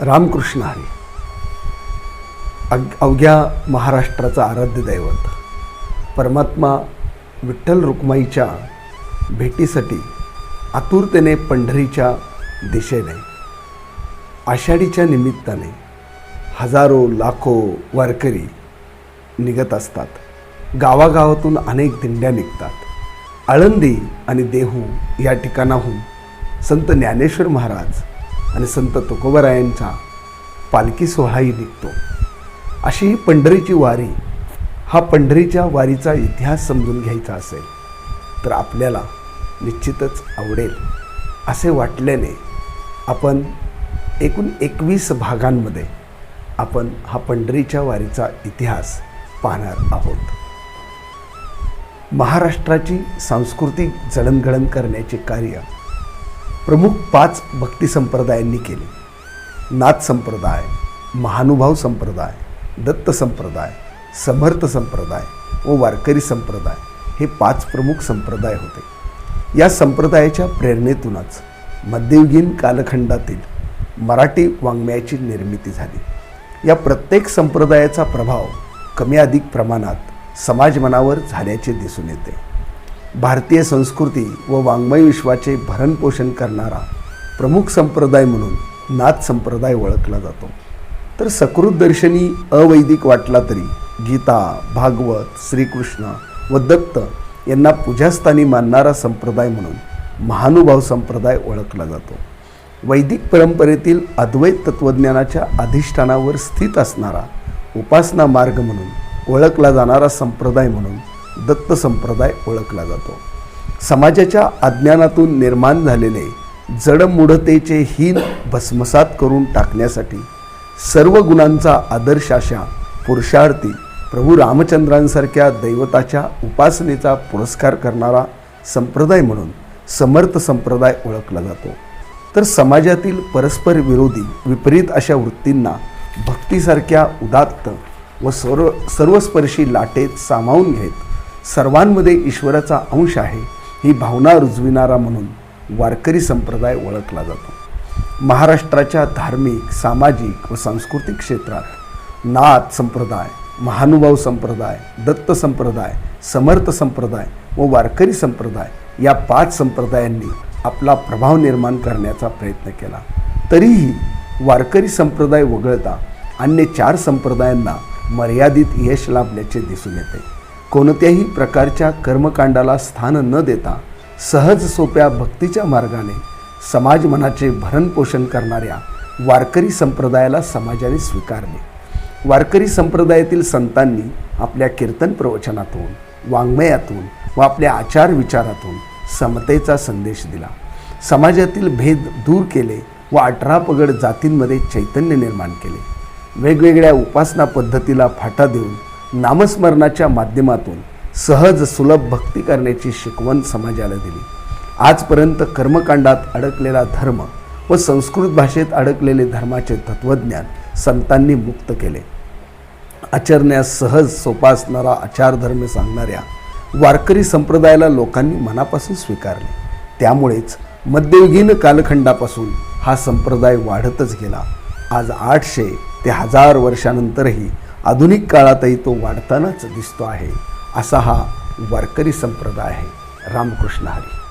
रामकृष्ण हरी. अग अवघ्या महाराष्ट्राचं आराध्य दैवत. परमात्मा विठ्ठल रुक्माईच्या भेटीसाठी आतुरतेने पंढरीच्या दिशेने आषाढीच्या निमित्ताने हजारो लाखो वारकरी निघत असतात. गावागावातून अनेक दिंड्या निघतात. आळंदी आणि देहू या ठिकाणाहून संत ज्ञानेश्वर महाराज आणि संत तुकोबरायांचा पालखी सोहळाही निघतो. अशी ही पंढरीची वारी हा पंढरीच्या वारीचा इतिहास समजून घ्यायचा असेल तर आपल्याला निश्चितच आवडेल. असे वाटल्याने आपण एकूण एकवीस भागांमध्ये आपण हा पंढरीच्या वारीचा इतिहास पाहणार आहोत. महाराष्ट्राची सांस्कृतिक जडणघडण करण्याचे कार्य प्रमुख पाच भक्ती संप्रदायांनी केले. नाथ संप्रदाय महानुभाव संप्रदाय दत्त संप्रदाय समर्थ संप्रदाय व वारकरी संप्रदाय हे पाच प्रमुख संप्रदाय होते. या संप्रदायाच्या प्रेरणेतूनच मध्ययुगीन कालखंडातील मराठी वाङ्मयाची निर्मिती झाली. या प्रत्येक संप्रदायाचा प्रभाव कमी अधिक प्रमाणात समाजमनावर झाल्याचे दिसून येते. भारतीय संस्कृती व वाङ्मय विश्वाचे भरणपोषण करणारा प्रमुख संप्रदाय म्हणून नाथ संप्रदाय ओळखला जातो. तर सकृत दर्शनी अवैदिक वाटला तरी गीता भागवत श्रीकृष्ण व दत्त यांना पूजास्थानी मानणारा संप्रदाय म्हणून महानुभाव संप्रदाय ओळखला जातो. वैदिक परंपरेतील अद्वैत तत्त्वज्ञानाच्या अधिष्ठानावर स्थित असणारा उपासना मार्ग म्हणून ओळखला जाणारा संप्रदाय म्हणून दत्त संप्रदाय ओळखला जातो. समाजाच्या अज्ञानातून निर्माण झालेले जडमुढतेचे हीन भस्मसात करून टाकण्यासाठी सर्व गुणांचा आदर्श अशा पुरुषार्थी प्रभू रामचंद्रांसारख्या दैवताच्या उपासनेचा पुरस्कार करणारा संप्रदाय म्हणून समर्थ संप्रदाय ओळखला जातो. तर समाजातील परस्पर विरोधी विपरीत अशा वृत्तींना भक्तीसारख्या उदात्त व सर्व सर्वस्पर्शी लाटेत सामावून घेत सर्वांमध्ये ईश्वराचा अंश आहे ही भावना रुजविणारा म्हणून वारकरी संप्रदाय ओळखला जातो. महाराष्ट्राच्या धार्मिक सामाजिक व सांस्कृतिक क्षेत्रात नाथ संप्रदाय महानुभाव संप्रदाय दत्त संप्रदाय समर्थ संप्रदाय व वारकरी संप्रदाय या पाच संप्रदायांनी आपला प्रभाव निर्माण करण्याचा प्रयत्न केला. तरीही वारकरी संप्रदाय वगळता अन्य चार संप्रदायांना मर्यादित यश लाभल्याचे दिसून येते. कोणत्याही प्रकारच्या कर्मकांडाला स्थान न देता सहज सोप्या भक्तीच्या मार्गाने समाज मनाचे भरणपोषण करणाऱ्या वारकरी संप्रदायाला समाजाने स्वीकारले. वारकरी संप्रदायातील संतांनी आपल्या कीर्तन प्रवचनातून वाङ्मयातून व आपल्या आचार विचारातून समतेचा संदेश दिला. समाजातील भेद दूर केले व अठरा पगड जातींमध्ये चैतन्य निर्माण केले. वेगवेगळ्या उपासना पद्धतीला फाटा देऊन नामस्मरणाच्या माध्यमातून सहज सुलभ भक्ती करण्याची शिकवण समाजाला दिली. आजपर्यंत कर्मकांडात अडकलेला धर्म व संस्कृत भाषेत अडकलेले धर्माचे तत्त्वज्ञान संतांनी मुक्त केले. आचरण्यास सहज सोपा असणारा आचारधर्म सांगणाऱ्या वारकरी संप्रदायाला लोकांनी मनापासून स्वीकारले. त्यामुळेच मध्ययुगीन कालखंडापासून हा संप्रदाय वाढतच गेला. आज आठशे ते हजार वर्षानंतरही आधुनिक काळातही तो वाढतानाच दिसतो आहे. असा हा वारकरी संप्रदाय आहे. रामकृष्ण हरी.